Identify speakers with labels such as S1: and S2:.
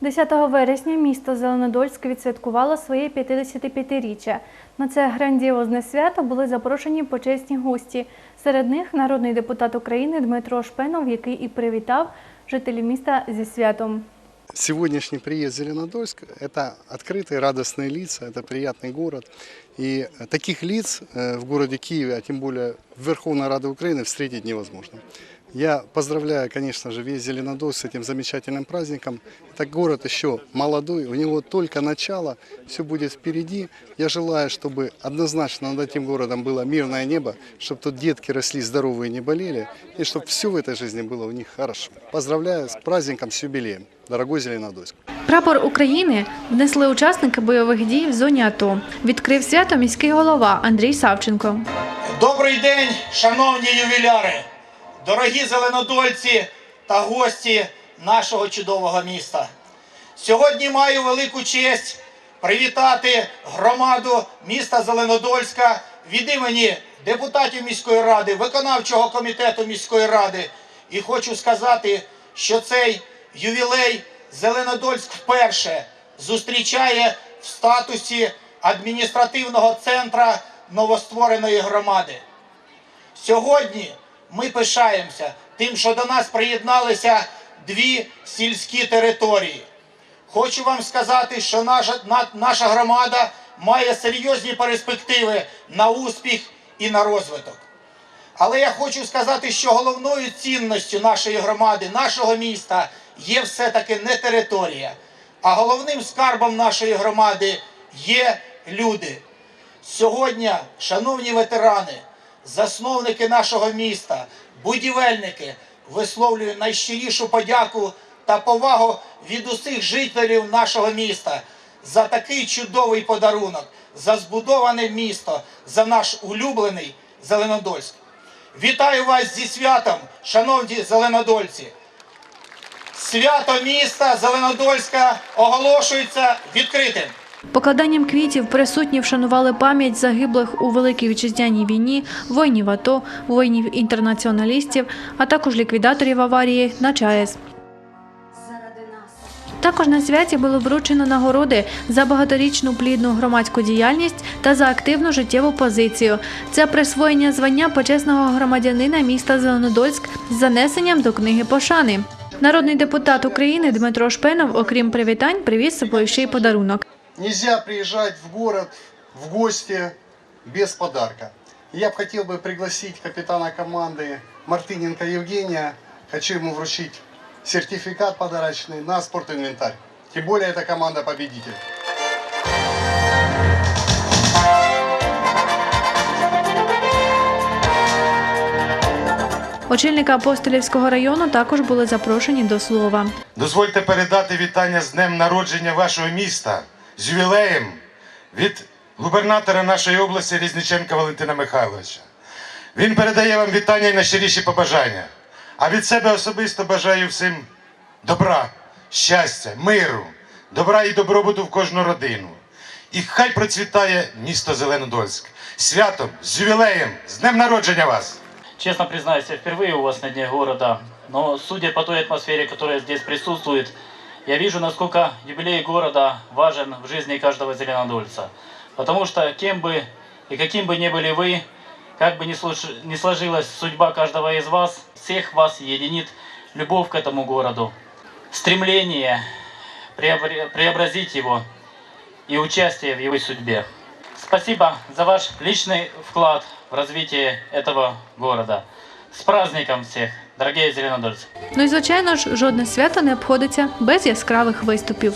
S1: 10 вересня місто Зеленодольськ відсвяткувало своє 55-річчя. На це грандіозне свято були запрошені почесні гості. Серед них народний депутат України Дмитро Шпенов, який і привітав жителів міста зі святом.
S2: Сегодняшний приезд в Зеленодольск – это открытые, радостные лица, это приятный город. И таких лиц э, в городе Киеве, а тем более в Верховной Раде Украины, встретить невозможно. Я поздравляю, конечно же, весь Зеленодольск с этим замечательным праздником. Это город еще молодой, у него только начало, все будет впереди. Я желаю, чтобы однозначно над этим городом было мирное небо, чтобы тут детки росли здоровые и не болели, и чтобы все в этой жизни было у них хорошо. Поздравляю с праздником, с юбилеем, дорогой Зеленодольск.
S1: Прапор України внесли учасники бойових дій в зоні АТО. Відкрив свято міський голова Андрій Савченко.
S3: Добрий день, шановні ювіляри, дорогі зеленодольці та гості нашого чудового міста. Сьогодні маю велику честь привітати громаду міста Зеленодольська від імені депутатів міської ради, виконавчого комітету міської ради. І хочу сказати, що цей ювілей Зеленодольськ вперше зустрічає в статусі адміністративного центра новоствореної громади. Сьогодні ми пишаємося тим, що до нас приєдналися дві сільські території. Хочу вам сказати, що наша, наша громада має серйозні перспективи на успіх і на розвиток. Але я хочу сказати, що головною цінністю нашої громади, нашого міста є все-таки не територія, а головним скарбом нашої громади є люди. Сьогодні, шановні ветерани, засновники нашого міста, будівельники, висловлюю найщирішу подяку та повагу від усіх жителів нашого міста за такий чудовий подарунок, за збудоване місто, за наш улюблений Зеленодольськ. Вітаю вас зі святом, шановні зеленодольці! Свято міста Зеленодольська оголошується відкритим.
S1: Покладанням квітів присутні вшанували пам'ять загиблих у Великій Вітчизняній війні, воїнів АТО, воїнів-інтернаціоналістів, а також ліквідаторів аварії на ЧАЕС. Також на святі було вручено нагороди за багаторічну плідну громадську діяльність та за активну життєву позицію. Це присвоєння звання почесного громадянина міста Зеленодольськ з занесенням до книги пошани. Народний депутат України Дмитро Шпенов, окрім привітань, привіз собою ще й подарунок
S2: Нельзя приезжать в город в гости без подарка. Я бы хотел бы пригласить капитана команды Мартыненко Евгения. Хочу ему вручить сертификат подарочный на спортинвентарь. Тем более это команда победитель.
S1: Очільники апостолівського району також були запрошені до слова.
S4: Дозвольте передати вітання з днем народження вашого міста з ювілеєм від губернатора нашої області Різниченка Валентина Михайловича. Він передає вам вітання і найщиріші побажання. А від себе особисто бажаю всім добра, щастя, миру, добра і добробуту в кожну родину. І хай процвітає місто Зеленодольськ. Святом, з ювілеєм, з днем народження вас!
S5: Честно признаюсь, я впервые у вас на дне города, но судя по той атмосфере, которая здесь присутствует, я вижу, насколько юбилей города важен в жизни каждого зеленодольца. Потому что кем бы и каким бы ни были вы, как бы ни, сложилась судьба каждого из вас, всех вас единит любовь к этому городу, стремление преобр- преобразить его и участие в его судьбе. Спасибо за ваш личный вклад в развитие этого города. С праздником всіх, дорогі зеленодольці!
S1: Ну і звичайно ж, жодне свято не обходиться без яскравих виступів.